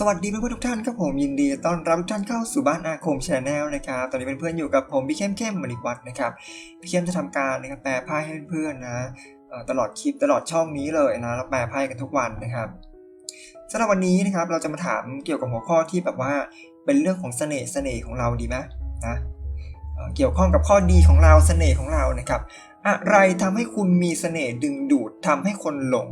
สวัสดีเพื่อนๆทุกท่านครับผมยินดีต้อนรับทุกท่านเข้าสู่บ้านอาคมชาแนลนะครับตอนนี้เป็นเพื่อนอยู่กับผมพี่เข้มเข้มมณิวัฒน์นะครับพี่เข้มจะทำการนะครับแปลไพ่ให้เพื่อนๆนะเอ่อตลอดคลิปตลอดช่องนี้เลยนะเราแปลไพ่กันทุกวันนะครับสำหรับวันนี้นะครับเราจะมาถามเกี่ยวกับหัวข้อที่แบบว่าเป็นเรื่องของเสน่ห์เสน่ห์ของเราดีไหมนะเเกี่ยวข้องกับข้อดีของเราเสน่ห์ของเรานะครับ อะไรทำให้คุณมีเสน่ห์ดึงดูดทำให้คนหลง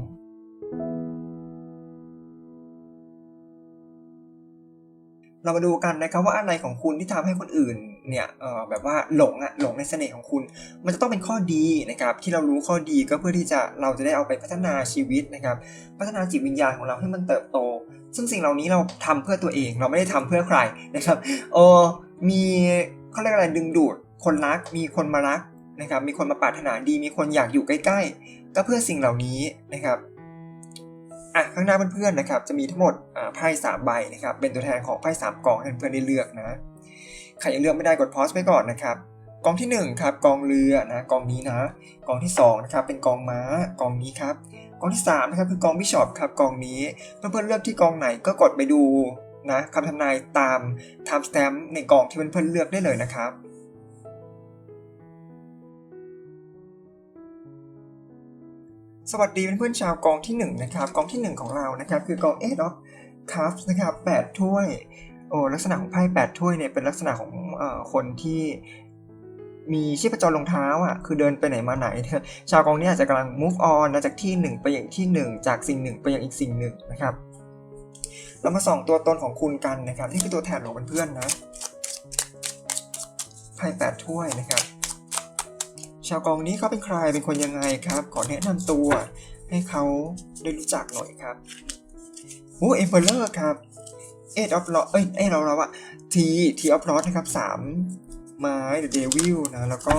เรามาดูกันนะครับว่าอะไรของคุณที่ทำให้คนอื่นเนี่ยเออแบบว่าหลงอะหลงในเสน่ห์ของคุณ มันจะต้องเป็นข้อดีนะครับที่เรารู้ข้อดีก็เพื่อที่จะเราจะได้เอาไปพัฒนาชีวิตนะครับพัฒนาจิตวิญญาณของเราให้มันเติบโต ซึ่งสิ่งเหล่านี้เราทำเพื่อตัวเองเราไม่ได้ทำเพื่อใครนะครับเออมีเขาเรียกอะไรดึงดูดคนรักมีคนมารักนะครับมีคนมาปรารถนาดี มีคนอยากอยู่ใกล้ ๆ ก็เพื่อสิ่งเหล่านี้นะครับ อะข้างหน้าเพื่อนๆนะครับจะมีทั้งหมดไพ่สามใบนะครับเป็นตัวแทนของไพ่สามกองให้เพื่อนๆได้เลือกนะใครยังเลือกไม่ได้กดพอสไปก่อนนะครับกองที่หนึ่งครับกองเรือนะกองนี้นะกองที่สองนะครับเป็นกองม้ากองนี้ครับกองที่สามนะครับคือกองบิชอปครับกองนี้เพื่อนๆเลือกที่กองไหนก็กดไปดูนะคำทำนายตาม time stamp ในกองที่เพื่อนๆเลือกได้เลยนะครับ สวัสดีเพื่อนๆชาวกองที่1นะครับกองที่ 1 ของเรานะครับคือกอง Eight of Cups นะครับ8ถ้วยโอ้ลักษณะของไพ่8ถ้วยเนี่ยเป็นลักษณะของอคนที่มีชีพจรรองเท้าอะคือเดินไปไหนมาไหนเนี่ยชาวกองนี้อาจจะกำลัง move on นะจากที่ 1 ไปอย่างที่ 1 จากสิ่งหนึ่งไปอย่างอีกสิ่งหนึ่งนะครับเรามาส่องตัวตนของคุณกันนะครับนี่คือตัวแทนของเพื่อนๆนะไพ่8ถ้วยนะครับ ชาวกองนี้เขาเป็นใครเป็นคนยังไงครับ ขอแนะนำตัวให้เขาได้รู้จักหน่อยครับโอ้เอ็มเบอร์ครับเอ็ดออฟลอเอ้ยเอ้ยเราเราอะทีทีออฟลอนะครับสามไม้เดอเดวิลนะ แล้วก็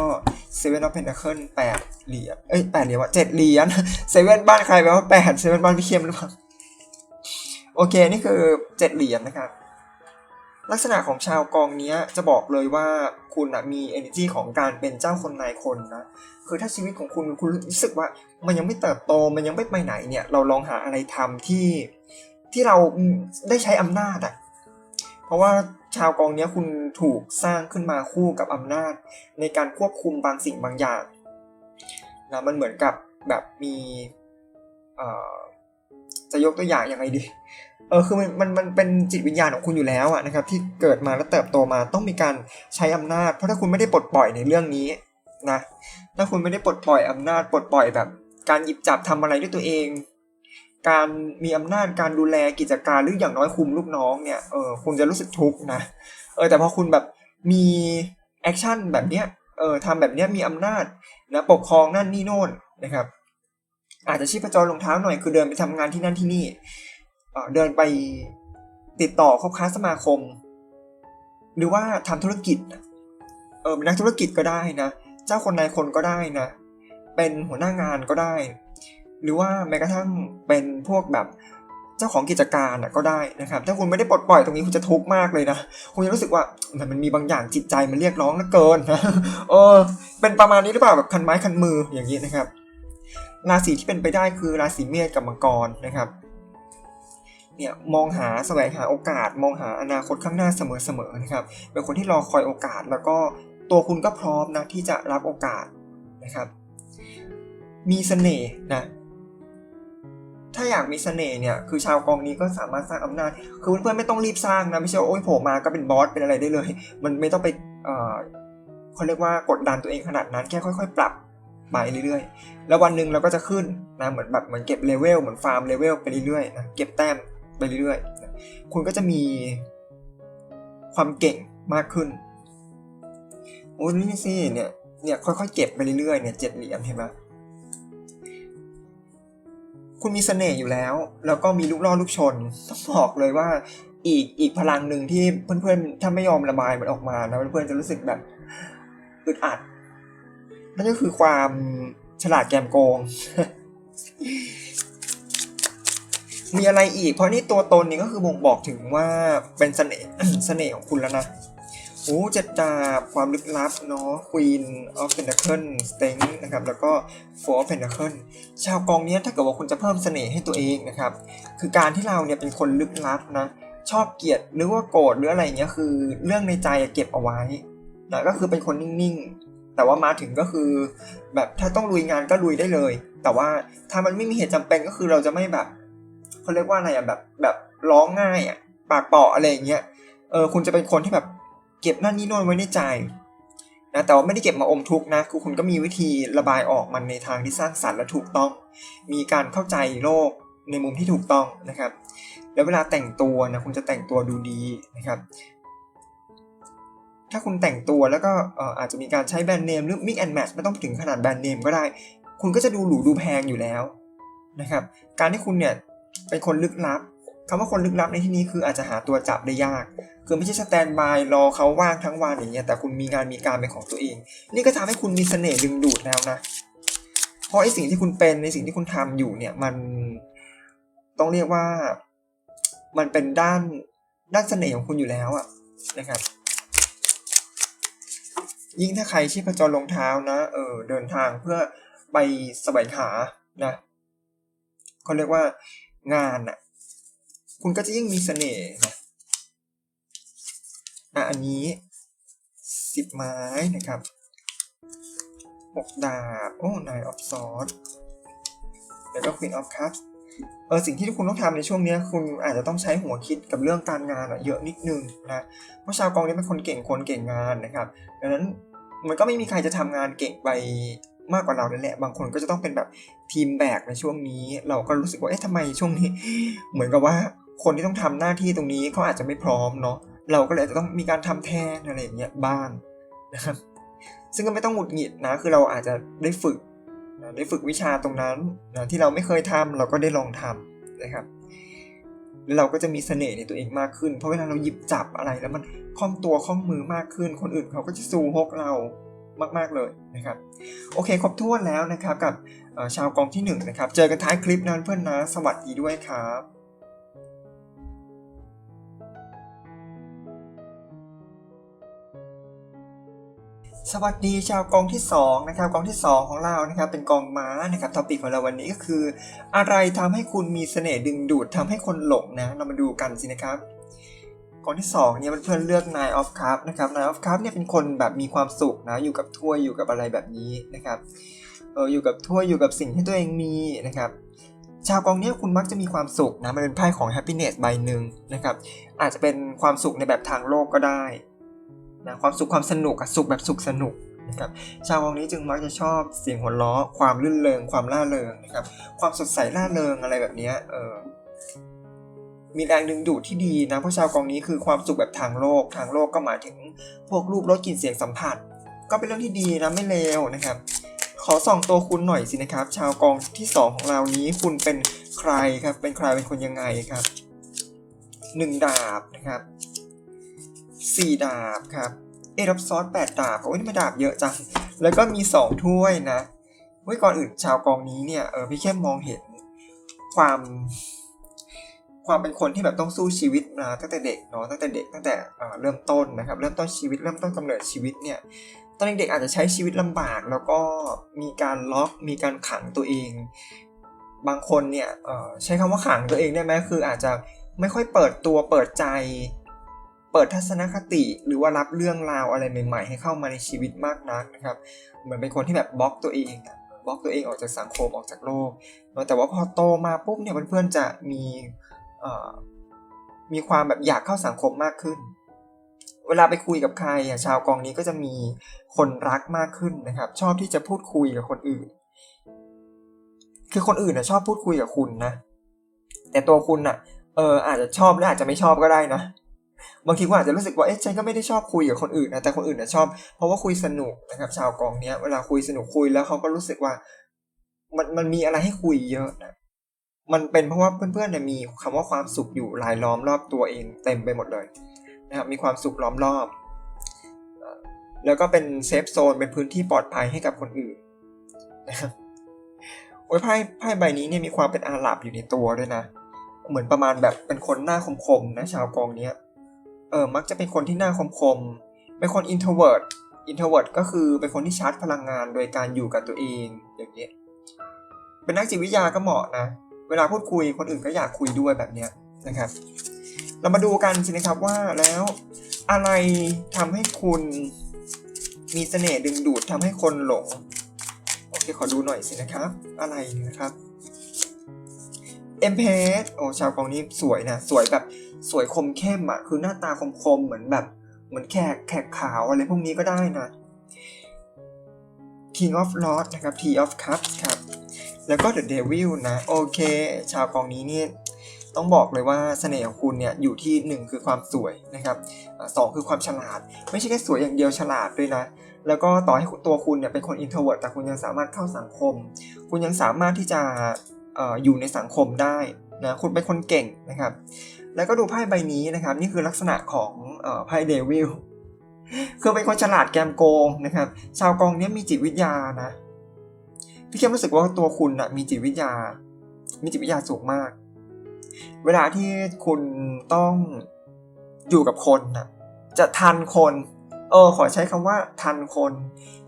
เซเว่นออฟเพนทาเคิลแปดเหรียญเอ้ยแปดเหรียญวะเจ็ดเหรียญเซเว่นบ้านใครแปลว่าแปดเซเว่นบ้านพี่เข้มหรือเปล่าโอเค นี่คือเจ็ดเหรียญนะครับ ลักษณะของชาวกองนี้จะบอกเลยว่าคุณนะมี energy ของการเป็นเจ้าคนนายคนนะ คือถ้าชีวิตของคุณคุณรู้สึกว่ามันยังไม่เติบโตมันยังไม่ไปไหนเนี่ย เราลองหาอะไรทำที่ที่เราได้ใช้อำนาจอะเพราะว่าชาวกองนี้คุณถูกสร้างขึ้นมาคู่กับอำนาจ ในการควบคุมบางสิ่งบางอย่างนะมันเหมือนกับแบบมีจะยกตัวอย่างยังไงดี เออคือมันมันมันเป็นจิตวิญญาณของคุณอยู่แล้วอะนะครับที่เกิดมาแล้วเติบโตมาต้องมีการใช้อำนาจ เพราะถ้าคุณไม่ได้ปลดปล่อยในเรื่องนี้นะถ้าคุณไม่ได้ปลดปล่อยอำนาจปลดปล่อยแบบ การหยิบจับทำอะไรด้วยตัวเอง การมีอำนาจการดูแลกิจการหรืออย่างน้อยคุมลูกน้องเนี่ยเออคุณจะรู้สึกทุกข์นะเออแต่พอคุณแบบมีแอคชั่นแบบเนี้ยเออทำแบบเนี้ยมีอำนาจนะปกครองนั่นนี่โน่นนะครับ อาจจะชีพจรรองเท้าหน่อยคือเดินไปทำงานที่นั่นที่นี่ เดินไปติดต่อคบค้าสมาคม หรือว่าทำธุรกิจเออเป็นนักธุรกิจก็ได้นะ เจ้าคนนายคนก็ได้นะ เป็นหัวหน้างานก็ได้ หรือว่าแม้กระทั่งเป็นพวกแบบเจ้าของกิจการก็ได้นะครับ ถ้าคุณไม่ได้ปลดปล่อยตรงนี้คุณจะทุกข์มากเลยนะ คุณจะรู้สึกว่ามันมันมีบางอย่างจิตใจมันเรียกร้องเหลือเกินนะเออ เป็นประมาณนี้หรือเปล่าแบบคันไม้คันมืออย่างนี้นะครับ ราศีที่เป็นไปได้คือราศีเมษกับมังกรนะครับ เนี่ยมองหาแสวงหาโอกาส มองหาอนาคตข้างหน้าเสมอๆนะครับเป็นคนที่รอคอยโอกาส แล้วก็ตัวคุณก็พร้อมนะที่จะรับโอกาสนะครับมีเสน่ห์นะถ้าอยากมีเสน่ห์เนี่ยคือชาวกองนี้ก็สามารถสร้างอำนาจ คือเพื่อนๆไม่ต้องรีบสร้างนะไม่ใช่ว่าโอ้ยโผล่มาก็เป็นบอสเป็นอะไรได้เลย มันไม่ต้องไปเอ่อเขาเรียกว่ากดดันตัวเองขนาดนั้นแค่ค่อย ๆ ปรับไปเรื่อยๆ แล้ววันหนึ่งเราก็จะขึ้นนะเหมือนแบบเหมือนเก็บเลเวลเหมือนฟาร์มเลเวลไปเรื่อยๆนะเก็บแต้ม ไปเรื่อยๆ คุณก็จะมีความเก่งมากขึ้นโอ้นี่สิเนี่ยเนี่ยค่อยๆเก็บไปเรื่อยๆเนี่ยเจ็ดเหรียญเห็นไหมคุณมีเสน่ห์อยู่แล้ว แล้วก็มีลูกล่อลูกชนต้องบอกเลยว่าอีกอีกพลังหนึ่งที่เพื่อนๆถ้าไม่ยอมระบายมันออกมานะเพื่อนๆจะรู้สึกแบบอึดอัดนั่นก็คือความฉลาดแกมโกง มีอะไรอีก เพราะนี่ตัวตนนี่ก็คือบ่งบอกถึงว่าเป็นเสน่ห์เสน่ห์ของคุณแล้วนะโอ้เจ็ดดาบความลึกลับเนาะ Queen of Pentacle s t r e n g นะครับ แล้วก็ Four of Pentacle ชาวกองนี้ถ้าเกิดว่าคุณจะเพิ่มเสน่ห์ให้ตัวเองนะครับ คือการที่เราเนี่ยเป็นคนลึกลับนะ ชอบเกลียดหรือว่าโกรธหรืออะไรเงี้ยคือเรื่องในใจเก็บเอาไว้นะก็คือเป็นคนนิ่งๆ แต่ว่ามาถึงก็คือ แบบถ้าต้องลุยงานก็ลุยได้เลย แต่ว่าถ้ามันไม่มีเหตุจำเป็นก็คือเราจะไม่แบบ เขาเรียกว่าอะไรอะแบบแบบร้องง่ายอะปากเปาะอะไรอย่างเงี้ยเออคุณจะเป็นคนที่แบบเก็บนั่นนี่โน่นไว้ในใจนะแต่ว่าไม่ได้เก็บมาอมทุกนะคือคุณก็มีวิธีระบายออกมันในทางที่สร้างสรรค์และถูกต้อง มีการเข้าใจโลกในมุมที่ถูกต้องนะครับ แล้วเวลาแต่งตัวนะคุณจะแต่งตัวดูดีนะครับ ถ้าคุณแต่งตัวแล้วก็เอ่ออาจจะมีการใช้แบรนด์เนมหรือ mix and match ไม่ต้องถึงขนาดแบรนด์เนมก็ได้ คุณก็จะดูหรูดูแพงอยู่แล้วนะครับ การที่คุณเนี่ย เป็นคนลึกลับคำว่าคนลึกลับในที่นี้คืออาจจะหาตัวจับได้ยาก คือไม่ใช่สแตนบายรอเขาว่างทั้งวันอย่างเงี้ย แต่คุณมีงานมีการเป็นของตัวเอง นี่ก็ทำให้คุณมีเสน่ห์ดึงดูดแล้วนะ เพราะไอ้สิ่งที่คุณเป็นในสิ่งที่คุณทำอยู่เนี่ยมันต้องเรียกว่ามันเป็นด้านด้านเสน่ห์ของคุณอยู่แล้วอะนะครับ ยิ่งถ้าใครชีพจรลงเท้านะเออเดินทางเพื่อไปแสวงหานะเขาเรียกว่า งานอะคุณก็จะยิ่งมีเสน่ห์นะอะอันนี้สิบไม้นะครับหกดาบโอ้ nine of swords แล้วก็ queen of cups เออสิ่งที่คุณต้องทำในช่วงเนี้ยคุณอาจจะต้องใช้หัวคิดกับเรื่องการงานเยอะนิดนึงนะเพราะชาวกองนี้เป็นคนเก่งคนเก่งงานนะครับดังนั้นมันก็ไม่มีใครจะทำงานเก่งไป มากกว่าเราแหละ บางคนก็จะต้องเป็นแบบทีมแบกในช่วงนี้ เราก็รู้สึกว่า เอ๊ะทำไมช่วงนี้ เหมือนกับว่าคนที่ต้องทำหน้าที่ตรงนี้เขาอาจจะไม่พร้อมเนาะ เราก็เลยจะต้องมีการทำแทนอะไรอย่างเงี้ยบ้างนะครับ ซึ่งก็ไม่ต้องหงุดหงิดนะ คือเราอาจจะได้ฝึกนะได้ฝึกวิชาตรงนั้นนะที่เราไม่เคยทำเราก็ได้ลองทำนะครับแล้วเราก็จะมีเสน่ห์ในตัวเองมากขึ้น เพราะเวลาเราหยิบจับอะไรแล้วมันคล่องตัวคล่องมือมากขึ้น คนอื่นเขาก็จะซูฮกเรา มาก ๆ เลยนะครับ โอเค ครบถ้วนแล้วนะครับกับชาวกองที่หนึ่งนะครับ เจอกันท้ายคลิปนั้นเพื่อนนะ สวัสดีด้วยครับสวัสดีชาวกองที่2นะครับกองที่ 2 ของเรานะครับเป็นกองม้านะครับท็อปิกของเราวันนี้ก็คือ อะไรทำให้คุณมีเสน่ห์ดึงดูดทำให้คนหลงนะ เรามาดูกันสินะครับ กองที่2เนี่ยเพื่อนเลือก Nine of Cups นะครับ Nine of Cups เนี่ยเป็นคนแบบมีความสุขนะอยู่กับถ้วยอยู่กับอะไรแบบนี้นะครับเอออยู่กับถ้วยอยู่กับสิ่งที่ตัวเองมีนะครับชาวกองนี้คุณมักจะมีความสุขนะมันเป็นไพ่ของ happiness ใบหนึ่งนะครับอาจจะเป็นความสุขในแบบทางโลกก็ได้นะความสุขความสนุกสุขแบบสุขสนุกนะครับชาววงนี้จึงมักจะชอบเสียงหัวเราะความลื่นเริงความล่าเริงนะครับความสดใสล่าเริงอะไรแบบนี้เออ มีแรงดึงดูดที่ดีนะเพราะชาวกองนี้คือความสุขแบบทางโลก ทางโลกก็หมายถึงพวกรูปรสกลิ่นเสียงสัมผัส ก็เป็นเรื่องที่ดีนะไม่เลวนะครับ ขอส่องตัวคุณหน่อยสินะครับ ชาวกองที่สองของเรานี้คุณเป็นใครครับ เป็นใครเป็นคนยังไงครับหนึ่งดาบนะครับสี่ดาบครับ เอรับซอสแปดดาบโอ้ยนี่มาดาบเยอะจัง แล้วก็มีสองถ้วยนะเว้ยก่อนอื่นชาวกองนี้เนี่ยเออพี่แค่มองเห็นความ ความเป็นคนที่แบบต้องสู้ชีวิตมาตั้งแต่เด็กเนาะตั้งแต่เด็กตั้งแต่เริ่มต้นนะครับ เริ่มต้นชีวิตเริ่มต้นกำเนิดชีวิตเนี่ยตอนเด็กๆอาจจะใช้ชีวิตลำบาก แล้วก็มีการล็อกมีการขังตัวเอง บางคนเนี่ยใช้คำว่าขังตัวเองได้ไหมคืออาจจะไม่ค่อยเปิดตัวเปิดใจ เปิดทัศนคติหรือว่ารับเรื่องราวอะไรใหม่ ๆ ให้เข้ามาในชีวิตมากนักนะครับเหมือนเป็นคนที่แบบบล็อกตัวเองบล็อกตัวเองออกจากสังคมออกจากโลกแต่ว่าพอโตมาปุ๊บเนี่ยเพื่อนๆจะมี มีความแบบอยากเข้าสังคมมากขึ้น เวลาไปคุยกับใครอะชาวกองนี้ก็จะมีคนรักมากขึ้นนะครับ ชอบที่จะพูดคุยกับคนอื่น คือคนอื่นนะชอบพูดคุยกับคุณนะ แต่ตัวคุณน่ะ เอออาจจะชอบหรืออาจจะไม่ชอบก็ได้นะบางทีก็อาจจะรู้สึกว่า เอ๊ะฉันก็ไม่ได้ชอบคุยกับคนอื่นนะ แต่คนอื่นนะชอบ เพราะว่าคุยสนุกนะครับ ชาวกองเนี้ย เวลาคุยสนุกคุยแล้วเขาก็รู้สึกว่า มันมันมีอะไรให้คุยเยอะนะ มันเป็นเพราะว่าเพื่อนๆเนี่ยมีคำว่าความสุขอยู่รายล้อมรอบตัวเองเต็มไปหมดเลยนะครับมีความสุขล้อมรอบ แล้วก็เป็นเซฟโซนเป็นพื้นที่ปลอดภัยให้กับคนอื่นนะครับโอ้ยไพ่ไพ่ใบนี้เนี่ยมีความเป็นอาหรับอยู่ในตัวด้วยนะ เหมือนประมาณแบบเป็นคนหน้าคมๆนะชาวกองเนี้ยเออมักจะเป็นคนที่หน้าคมๆเป็นคน introvert introvert ก็คือเป็นคนที่ชาร์จพลังงานโดยการอยู่กับตัวเองอย่างเงี้ยเป็นนักจิตวิทยาก็เหมาะนะ เวลาพูดคุยคนอื่นก็อยากคุยด้วยแบบเนี้ยนะครับ เรามาดูกันสินะครับว่าแล้วอะไรทำให้คุณมีเสน่ห์ดึงดูดทำให้คนหลงโอเคขอดูหน่อยสินะครับ อะไรนะครับเอ็มเพสโอ้ชาวกองนี้สวยนะสวยแบบสวยคมเข้มอะคือหน้าตาคมคมๆเหมือนแบบ เหมือนแขกแขกขาวอะไรพวกนี้ก็ได้นะ King of Lords นะครับ T of Cups ครับ แล้วก็ The Devil นะ โอเค ชาวกองนี้นี่ต้องบอกเลยว่าเสน่ห์ของคุณเนี่ยอยู่ที่ 1 คือความสวยนะครับสองคือความฉลาด ไม่ใช่แค่สวยอย่างเดียวฉลาดด้วยนะ แล้วก็ต่อให้ตัวคุณเนี่ยเป็นคน introvert แต่คุณยังสามารถเข้าสังคม คุณยังสามารถที่จะออยู่ในสังคมได้นะคุณเป็นคนเก่งนะครับ แล้วก็ดูไพ่ใบนี้นะครับ นี่คือลักษณะของไพ่เดวิลคือเป็นคนฉลาดแกมโกงนะครับ ชาวกองนี้มีจิตวิทยานะ พี่เข้มรู้สึกว่าตัวคุณนะมีจิตวิทยา มีจิตวิทยาสูงมาก เวลาที่คุณต้องอยู่กับคนนะจะทันคน เออ ขอใช้คำว่าทันคน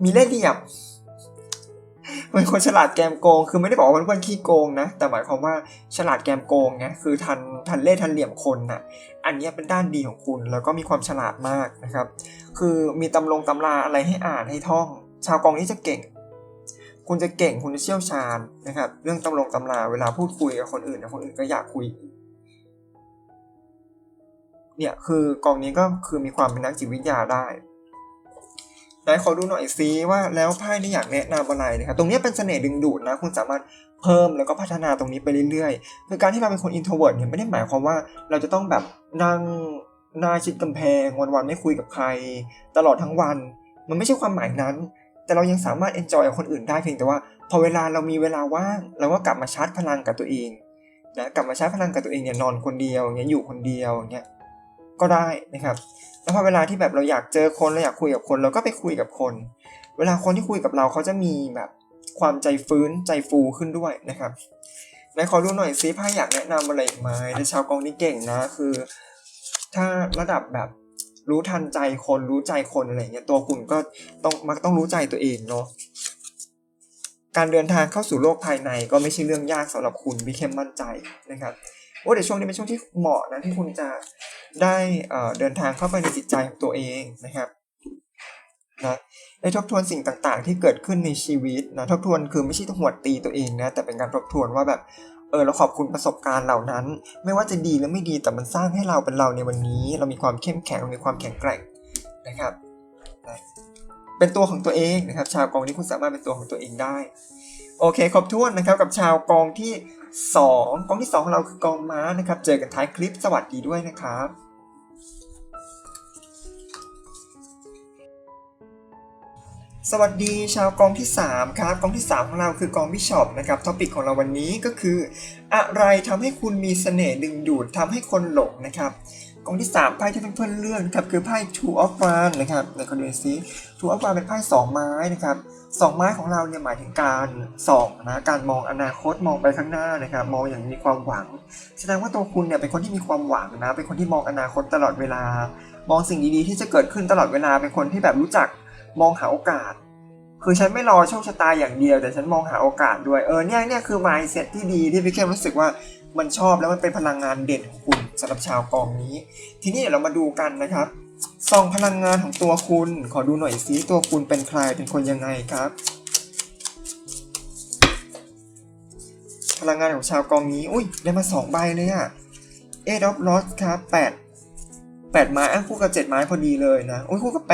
มีเล่ห์เหลี่ยมเป็นคนฉลาดแกมโกง คือไม่ได้บอกว่าเป็นคนขี้โกงนะ แต่หมายความว่าฉลาดแกมโกงไงคือทันทันเล่ห์ทันเหลี่ยมคนน่ะ อันนี้เป็นด้านดีของคุณ แล้วก็มีความฉลาดมากนะครับ คือมีตำลงตำราอะไรให้อ่านให้ท่อง ชาวกองนี้จะเก่ง คุณจะเก่งคุณจะเชี่ยวชาญนะครับ เรื่องตำลงตำราเวลาพูดคุยกับคนอื่นนะคนอื่นก็อยากคุยเนี่ยคือกองนี้ก็คือมีความเป็นนักจิตวิทยาได้ไหนขอดูหน่อยซิว่าแล้วไพ่นี่อยากแนะนำอะไรนะครับตรงนี้เป็นเสน่ห์ดึงดูดนะ คุณสามารถเพิ่มแล้วก็พัฒนาตรงนี้ไปเรื่อยๆคือการที่เราเป็นคนอินโทรเวิร์ดเนี่ยไม่ได้หมายความว่าเราจะต้องแบบนั่งหน้าชิดกำแพงวันๆไม่คุยกับใคร ตลอดทั้งวัน มันไม่ใช่ความหมายนั้น แต่เรายังสามารถเอนจอยกับคนอื่นได้เพียงแต่ว่า พอเวลาเรามีเวลาว่างเราก็กลับมาชาร์จพลังกับตัวเองนะกลับมาชาร์จพลังกับตัวเองเนี่ยนอนคนเดียวเนี่ยอยู่คนเดียวอย่างเงี้ยก็ได้นะครับ แล้วพอเวลาที่แบบเราอยากเจอคนเราอยากคุยกับคนเราก็ไปคุยกับคน เวลาคนที่คุยกับเราเขาจะมีแบบความใจฟื้นใจฟูขึ้นด้วยนะครับไหนขอดูหน่อยซิไพ่อยากแนะนำอะไรไหมแต่ชาวกองนี้เก่งนะคือ ถ้าระดับแบบ รู้ทันใจคนรู้ใจคนอะไรเงี้ยตัวคุณก็ต้องมักต้องรู้ใจตัวเองเนาะการเดินทางเข้าสู่โลกภายในก็ไม่ใช่เรื่องยากสำหรับคุณพี่เข้มมั่นใจนะครับโอ้เดี๋ยวช่วงนี้เป็นช่วงที่เหมาะนะที่คุณจะได้เอ่อเดินทางเข้าไปในจิตใจของตัวเองนะครับนะได้ทบทวนสิ่งต่างๆ ที่เกิดขึ้นในชีวิตนะทบทวนคือไม่ใช่ต้องหวดตีตัวเองนะแต่เป็นการทบทวนว่าแบบ เออเราขอบคุณประสบการณ์เหล่านั้น ไม่ว่าจะดีหรือไม่ดีแต่มันสร้างให้เราเป็นเราในวันนี้ เรามีความเข้มแข็งเรามีความแข็งแกร่งนะครับเป็นตัวของตัวเองนะครับ ชาวกองนี้คุณสามารถเป็นตัวของตัวเองได้ โอเคครบถ้วนนะครับกับชาวกองที่ 2 กองที่ 2 ของเราคือกองม้านะครับ เจอกันท้ายคลิปสวัสดีด้วยนะครับ สวัสดีชาวกองที่ 3 ครับกองที่ 3 ของเราคือกองบิชอปนะครับท็อปิกของเราวันนี้ก็คือ อะไรทำให้คุณมีเสน่ห์ดึงดูดทำให้คนหลงนะครับกองที่ 3 ไพ่ที่เพื่อนๆเลือกนะครับคือไพ่ Two of Wands นะครับในคอนดูซิ Two of Wands เป็นไพ่สองไม้นะครับสองไม้ของเราเนี่ยหมายถึงการส่องนะการมองอนาคตมองไปข้างหน้านะครับมองอย่างมีความหวัง แสดงว่าตัวคุณเนี่ยเป็นคนที่มีความหวังนะเป็นคนที่มองอนาคตตลอดเวลา มองสิ่งดีๆที่จะเกิดขึ้นตลอดเวลาเป็นคนที่แบบรู้จัก มองหาโอกาส คือฉันไม่รอโชคชะตาอย่างเดียว แต่ฉันมองหาโอกาสด้วยเออเนี่ยเนี่ยคือ mindset ที่ดีที่พี่เข้มรู้สึกว่ามันชอบแล้วมันเป็นพลังงานเด่นของคุณสำหรับชาวกองนี้ ทีนี้เดี๋ยวเรามาดูกันนะครับส่องพลังงานของตัวคุณ ขอดูหน่อยซิตัวคุณเป็นใครเป็นคนยังไงครับ พลังงานของชาวกองนี้ อุ้ยได้มาสองใบเลยอะเอ็ดออฟลอสครับแปดแปดไม้อะคู่กับเจ็ดไม้พอดีเลยนะ อุ้ยคู่กับแ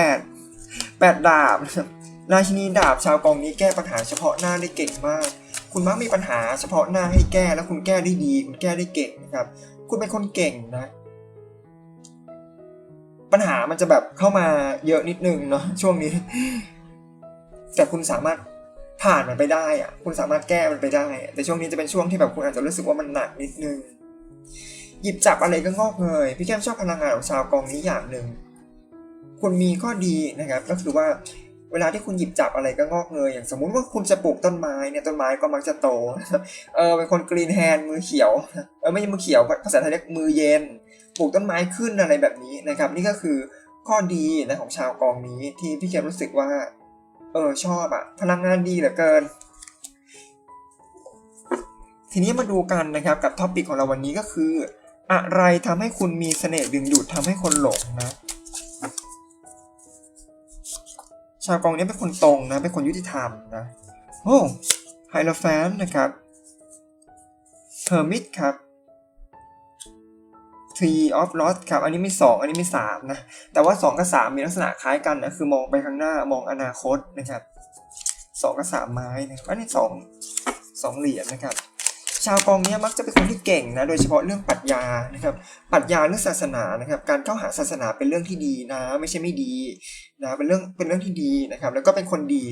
ปดแปดดาบ ราชินีดาบชาวกองนี้แก้ปัญหาเฉพาะหน้าได้เก่งมาก คุณมักมีปัญหาเฉพาะหน้าให้แก้แล้วคุณแก้ได้ดี คุณแก้ได้เก่งนะครับ คุณเป็นคนเก่งนะ ปัญหามันจะแบบเข้ามาเยอะนิดนึงเนาะช่วงนี้ แต่คุณสามารถผ่านมันไปได้อะคุณสามารถแก้มันไปได้ แต่ช่วงนี้จะเป็นช่วงที่แบบคุณอาจจะรู้สึกว่ามันหนักนิดนึง หยิบจับอะไรก็งอกเงย พี่แก้มชอบพลังงานของชาวกองนี้อย่างหนึ่ง คุณมีข้อดีนะครับ ก็คือว่าเวลาที่คุณหยิบจับอะไรก็งอกเงยอย่างสมมุติว่าคุณจะปลูกต้นไม้เนี่ยต้นไม้ก็มักจะโต เออเป็นคนกรีนแฮนด์มือเขียวเออไม่ใช่มือเขียวภาษาไทยเรียกมือเย็น ปลูกต้นไม้ขึ้นอะไรแบบนี้นะครับ นี่ก็คือข้อดีนะของชาวกองนี้ที่พี่แคมรู้สึกว่า เออชอบอะพลังงานดีเหลือเกิน ทีนี้มาดูกันนะครับกับท็อปิกของเราวันนี้ก็คือ อะไรทำให้คุณมีเสน่ห์ดึงดูดทำให้คนหลงนะ ชาวกองนี้เป็นคนตรงนะ เป็นคนยุติธรรมนะ โอ้ไฮโลแฟนนะครับเ e อร์มิ t ครับ Tree of l o s ครับ อันนี้มี 2 อันนี้มี 3 นะ แต่ว่า 2 กับ 3 มีลักษณะคล้ายกันนะ คือมองไปข้างหน้ามองอนาคตนะครับ 2 กับ 3 ไม้นะครับ อันนี้ 2 2 เหรียญนะครับ ชาวกองนี้มักจะเป็นคนที่เก่งนะ โดยเฉพาะเรื่องปรัชญานะครับ ปรัชญาเรื่องศาสนานะครับ การเข้าหาศาสนาเป็นเรื่องที่ดีนะ ไม่ใช่ไม่ดีนะ เป็นเรื่องเป็นเรื่องที่ดีนะครับ แล้วก็เป็นคนดี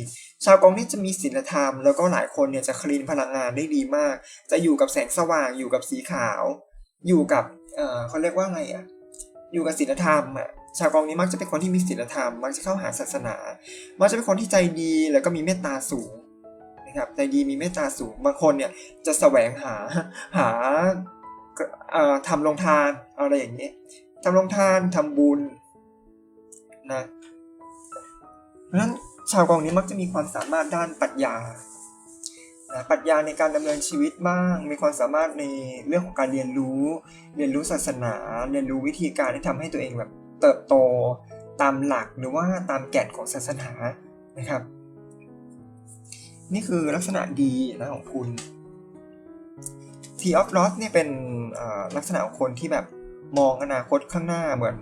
ชาวกองนี้จะมีศีลธรรม แล้วก็หลายคนเนี่ยจะคลีนพลังงานได้ดีมาก จะอยู่กับแสงสว่าง อยู่กับสีขาว อยู่กับเอ่อเขาเรียกว่าอะไรอะ อยู่กับศีลธรรมอะชาวกองนี้มักจะเป็นคนที่มีศีลธรรม มักจะเข้าหาศาสนา มักจะเป็นคนที่ใจดี แล้วก็มีเมตตาสูง นะครับใจดีมีเมตตาสูงบางคนเนี่ยจะแสวงหาหาทำลงทานอะไรอย่างเงี้ยทำลงทานทำบุญนะเพราะฉะนั้นชาวกองนี้มักจะมีความสามารถด้านปรัชญาปรัชญาในการดำเนินชีวิตบ้าง มีความสามารถในเรื่องของการเรียนรู้ เรียนรู้ศาสนา เรียนรู้วิธีการที่ทำให้ตัวเองแบบเติบโตตามหลักหรือว่าตามแก่นของศาสนานะครับ นี่คือลักษณะดีนะของคุณ T of Lost เนี่ยเป็นลักษณะของคนที่แบบมองอนาคตข้างหน้าเหมือน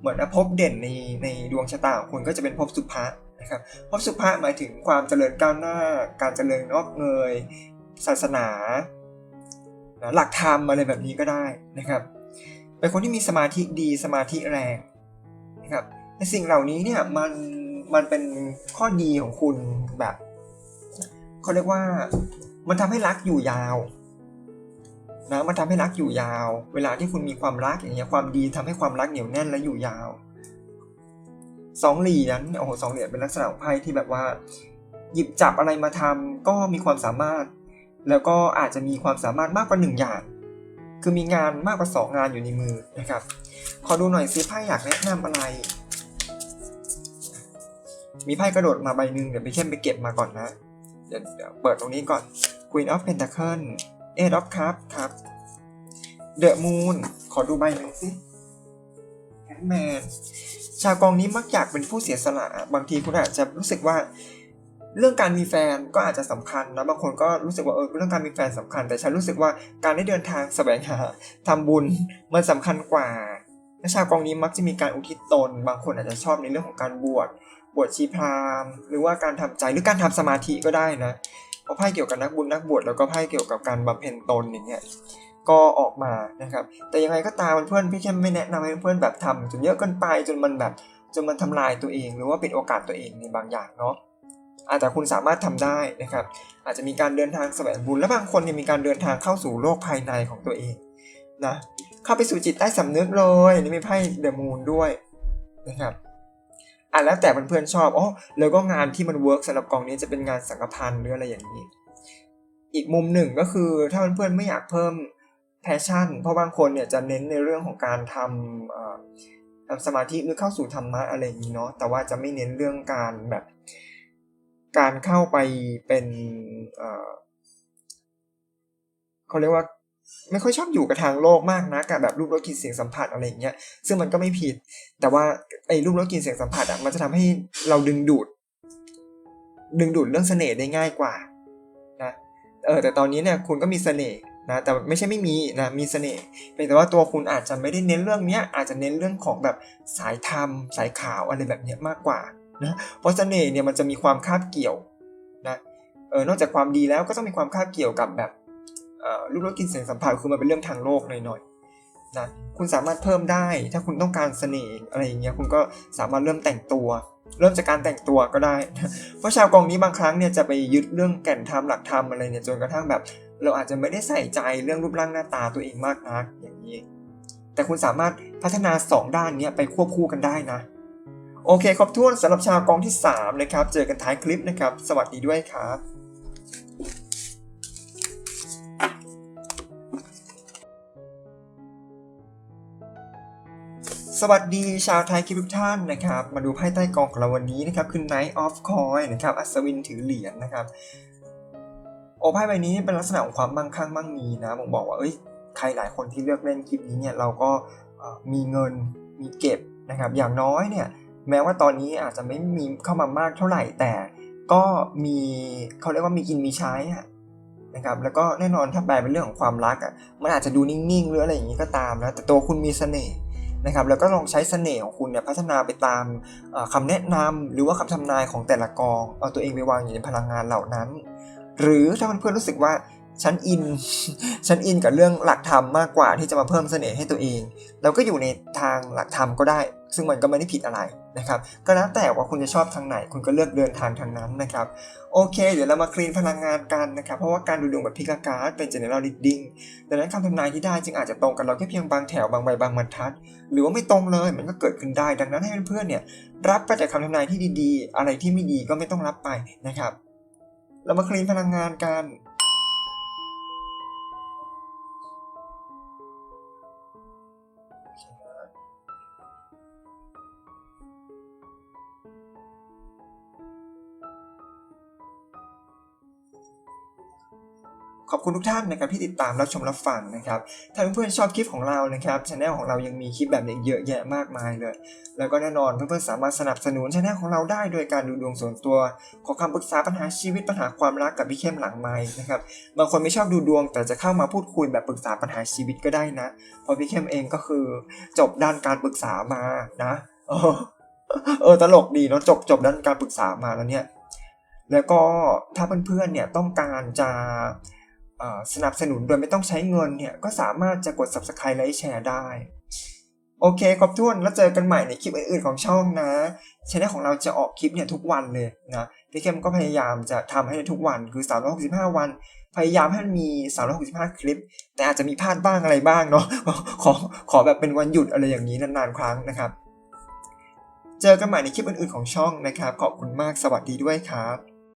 เหมือนภพเด่นในในดวงชะตาของคุณก็จะเป็นภพสุภะนะครับภพสุภะหมายถึงความเจริญก้าวหน้า การเจริญงอกเงย ศาสนา หลักธรรมอะไรแบบนี้ก็ได้นะครับ เป็นคนที่มีสมาธิดีสมาธิแรงนะครับในสิ่งเหล่านี้เนี่ยมันมันเป็นข้อดีของคุณแบบ เขาเรียกว่า มันทำให้รักอยู่ยาวนะมันทำให้รักอยู่ยาว เวลาที่คุณมีความรักอย่างเงี้ยความดีทำให้ความรักเหนียวแน่นและอยู่ยาวสองเหรียญโอ้โหสองเหรียญเป็นลักษณะของไพ่ที่แบบว่า หยิบจับอะไรมาทำก็มีความสามารถ แล้วก็อาจจะมีความสามารถมากกว่าหนึ่งอย่าง คือมีงานมากกว่าสองงานอยู่ในมือนะครับ ขอดูหน่อยซิไพ่อยากแนะนำอะไร มีไพ่กระโดดมาใบหนึ่งเดี๋ยวไปเข้มไปเก็บมาก่อนนะ เดี๋ยวเปิดตรงนี้ก่อน Queen of Pentacle Eight of Cups ครับ The Moon ขอดูใบหนึ่งสิ Handman ชาวกองนี้มักอยากเป็นผู้เสียสละ บางทีคุณอาจจะรู้สึกว่า เรื่องการมีแฟนก็อาจจะสำคัญนะบางคนก็รู้สึกว่าเออเรื่องการมีแฟนสำคัญ แต่ฉันรู้สึกว่าการได้เดินทางแสวงหาทำบุญมันสำคัญกว่าและชาวกองนี้มักจะมีการอุทิศตน บางคนอาจจะชอบในเรื่องของการบวช บวชชีพราหมณ์หรือว่าการทำใจหรือการทำสมาธิก็ได้นะเพราะไพ่เกี่ยวกับนักบุญนักบวชแล้วก็ไพ่เกี่ยวกับการบำเพ็ญตนอย่างเงี้ยก็ออกมานะครับ แต่ยังไงก็ตามเพื่อนพี่แค่ไม่แนะนำให้เพื่อนแบบทำจนเยอะเกินไปจนมันแบบจนมันทำลายตัวเอง หรือว่าปิดโอกาสตัวเองในบางอย่างเนาะอาจจะคุณสามารถทำได้นะครับ อาจจะมีการเดินทางแสวงบุญและบางคนเนี่ยมีการเดินทางเข้าสู่โลกภายในของตัวเองนะเข้าไปสู่จิตใต้สำนึกเลยนี่มีไพ่เดอะมูนด้วยนะครับ อะแล้วแต่เพื่อนๆชอบอ๋อแล้วก็งานที่มันเวิร์กสำหรับกองนี้จะเป็นงานสังฆพันธ์หรืออะไรอย่างนี้ อีกมุมหนึ่งก็คือถ้าเพื่อนๆไม่อยากเพิ่มแพชชั่น เพราะบางคนเนี่ยจะเน้นในเรื่องของการทำทำสมาธิหรือเข้าสู่ธรรมะอะไรอย่างนี้เนาะแต่ว่าจะไม่เน้นเรื่องการแบบ การเข้าไปเป็นเขาเรียกว่า ไม่ค่อยชอบอยู่กับทางโลกมากนะกับแบบรูปรสกลิ่นเสียงสัมผัสอะไรอย่างเงี้ยซึ่งมันก็ไม่ผิด แต่ว่าไอ้รูปรสกลิ่นเสียงสัมผัสอะมันจะทำให้เราดึงดูด ดึงดูดเรื่องเสน่ห์ได้ง่ายกว่านะเออแต่ตอนนี้เนี่ยคุณก็มีเสน่ห์นะแต่ไม่ใช่ไม่มีนะมีเสน่ห์เป็นแต่ว่าตัวคุณอาจจะไม่ได้เน้นเรื่องเนี้ยอาจจะเน้นเรื่องของแบบสายธรรม สายขาวอะไรแบบเนี้ยมากกว่านะเพราะเสน่ห์เนี่ยมันจะมีความคาบเกี่ยวนะเออนอกจากความดีแล้วก็ต้องมีความคาบเกี่ยวกับแบบ รูปรสกลิ่นเสียงสัมผัสคือมันเป็นเรื่องทางโลกหน่อยๆนะคุณสามารถเพิ่มได้ถ้าคุณต้องการเสน่ห์อะไรอย่างเงี้ยคุณก็สามารถเริ่มแต่งตัว เริ่มจากการแต่งตัวก็ได้ เพราะชาวกองนี้บางครั้งเนี่ยจะไปยึดเรื่องแก่นธรรมหลักธรรมอะไรเนี่ยจนกระทั่งแบบ เราอาจจะไม่ได้ใส่ใจเรื่องรูปร่างหน้าตาตัวเองมากนักอย่างนี้แต่คุณสามารถพัฒนา 2 ด้านนี้ไปควบคู่กันได้นะโอเคครบถ้วนสำหรับชาวกองที่3นะครับ เจอกันท้ายคลิปนะครับ สวัสดีด้วยครับ สวัสดีชาวไทยคลิปทุกท่านนะครับ มาดูไพ่ใต้กองของเราวันนี้นะครับคือ Knight of Coin นะครับ อัศวินถือเหรียญนะครับ โอไพ่ใบนี้เป็นลักษณะของความมั่งคั่งมั่งมีนะผมบอกว่าเอ้ยใครหลายคนที่เลือกเล่นคลิปนี้เนี่ยเราก็มีเงินมีเก็บนะครับ อย่างน้อยเนี่ยแม้ว่าตอนนี้อาจจะไม่มีเข้ามามากเท่าไหร่แต่ก็มีเขาเรียกว่ามีกินมีใช้อะนะครับแล้วก็แน่นอนถ้าแปลเป็นเรื่องของความรักอะมันอาจจะดูนิ่งๆหรืออะไรอย่างนี้ก็ตามนะแต่ตัวคุณมีเสน่ห์ นะครับแล้วก็ลองใช้เสน่ห์ของคุณเนี่ยพัฒนาไปตามเอ่อคำแนะนำหรือว่าคำทำนายของแต่ละกองเอาตัวเองไปวางอยู่ในพลังงานเหล่านั้น หรือถ้าเพื่อนๆรู้สึกว่า ฉันอิน ฉันอินกับเรื่องหลักธรรมมากกว่าที่จะมาเพิ่มเสน่ห์ให้ตัวเอง เราก็อยู่ในทางหลักธรรมก็ได้ ซึ่งมันก็ไม่ได้ผิดอะไรนะครับ ก็แล้วแต่ว่าคุณจะชอบทางไหน คุณก็เลือกเดินทางทางนั้นนะครับ โอเค เดี๋ยวเรามาคลีนพลังงานกันนะครับ เพราะว่าการดูดวงแบบพิกาการ์ดเป็น general reading ดังนั้นคำทำนายที่ได้จึงอาจจะตรงกับเราแค่เพียงบางแถวบางใบบางบรรทัด หรือว่าไม่ตรงเลย มันก็เกิดขึ้นได้ ดังนั้นให้เพื่อนๆเนี่ยรับไปจากคำทำนายที่ดีๆ อะไรที่ไม่ดีก็ไม่ต้องรับไปนะครับ เรามาคลีนพลังงานกัน ขอบคุณทุกท่านนะครับที่ติดตามรับชมรับฟังนะครับถ้าเพื่อนๆชอบคลิปของเรานะครับช anel ของเรายังมีคลิปแบบนี้เยอะแยะมากมายเลย แล้วก็แน่นอนเพื่อนๆสามารถสนับสนุนช anel ของเราได้โดยการดูดวงส่วนตัว ขอคำปรึกษาปัญหาชีวิตปัญหาความรักกับพี่เข้มหลังไม้นะครับบางคนไม่ชอบดูดวง แต่จะเข้ามาพูดคุยแบบปรึกษาปัญหาชีวิตก็ได้นะเพราะพี่เข้มเองก็คือจบด้านการปรึกษามานะเออตลกดีเนาะจบจบด้านการปรึกษามาแล้วเนี่ยแล้วก็ถ้าเพื่อนๆเนี่ยต้องการจะ สนับสนุนโดยไม่ต้องใช้เงินเนี่ย ก็สามารถจะกด subscribe และแชร์ได้ โอเคครบถ้วนแล้วเจอกันใหม่ในคลิปอื่นๆของช่องนะช่องของเราจะออกคลิปเนี่ยทุกวันเลยนะพี่เข้มก็พยายามจะทำให้ทุกวันคือ 365 วัน พยายามให้มันมี 365 คลิป แต่อาจจะมีพลาดบ้างอะไรบ้างเนาะขอขอแบบเป็นวันหยุดอะไรอย่างนี้นานๆครั้งนะครับ เจอกันใหม่ในคลิปอื่นๆของช่องนะครับ ขอบคุณมากสวัสดีด้วยครับ